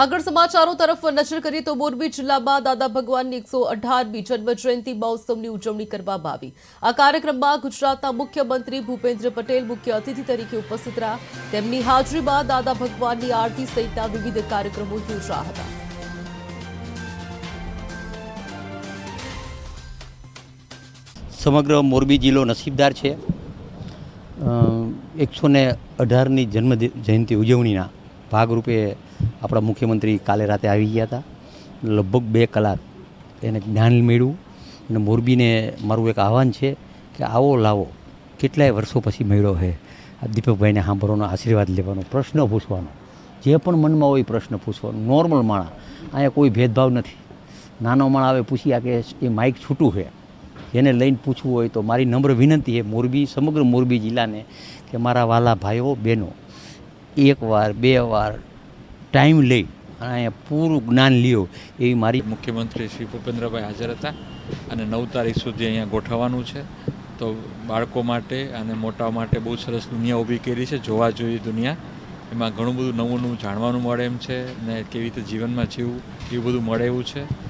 આગળ સમાચારો તરફ નજર કરીએ તો મોરબી જિલ્લામાં દાદા ભગવાનની એકસો અઢારમી જન્મ જયંતિ મહોત્સવની ઉજવણી કરવામાં આવી. આ કાર્યક્રમમાં ગુજરાતના મુખ્યમંત્રી ભૂપેન્દ્ર પટેલ, મુખ્ય અતિથિ તરીકે ઉપસ્થિત રહ્યા. તેમની હાજરીમાં દાદા ભગવાનની આરતી સહિતના વિવિધ કાર્યક્રમો યોજાયા હતા. સમગ્ર મોરબી જિલ્લો નસીબદાર છે. એકસો ને અઢારની જન્મ જયંતિ ઉજવણીના ભાગરૂપે આપણા મુખ્યમંત્રી કાલે રાતે આવી ગયા હતા. લગભગ બે કલાક એને જ્ઞાન મેળવ્યું અને મોરબીને મારું એક આહવાન છે કે આવો લાવો, કેટલાય વર્ષો પછી મળ્યો છે દીપકભાઈને સાંભળવાનો આશીર્વાદ લેવાનો, પ્રશ્ન પૂછવાનો, જે પણ મનમાં હોય પ્રશ્ન પૂછવાનો. નોર્મલ માણા, અહીંયા કોઈ ભેદભાવ નથી. નાનો માણા આવે પૂછી આ કે એ માઇક છૂટું છે? જેને લઈને પૂછવું હોય તો મારી નમ્ર વિનંતી છે મોરબી, સમગ્ર મોરબી જિલ્લાને કે મારા વાલા ભાઈઓ, બહેનો, એક વાર, બે વાર ટાઈમ લઈ અને અહીંયા પૂરું જ્ઞાન લ્યો એવી મારી મુખ્યમંત્રી શ્રી ભૂપેન્દ્રભાઈ હાજર હતા અને નવ તારીખ સુધી અહીંયા ગોઠવવાનું છે. તો બાળકો માટે અને મોટા માટે બહુ સરસ દુનિયા ઊભી કરી છે. જોવા જોઈએ દુનિયા. એમાં ઘણું બધું નવું નવું જાણવાનું મળે એમ છે ને કેવી રીતે જીવનમાં જીવવું એવું બધું મળે એવું છે.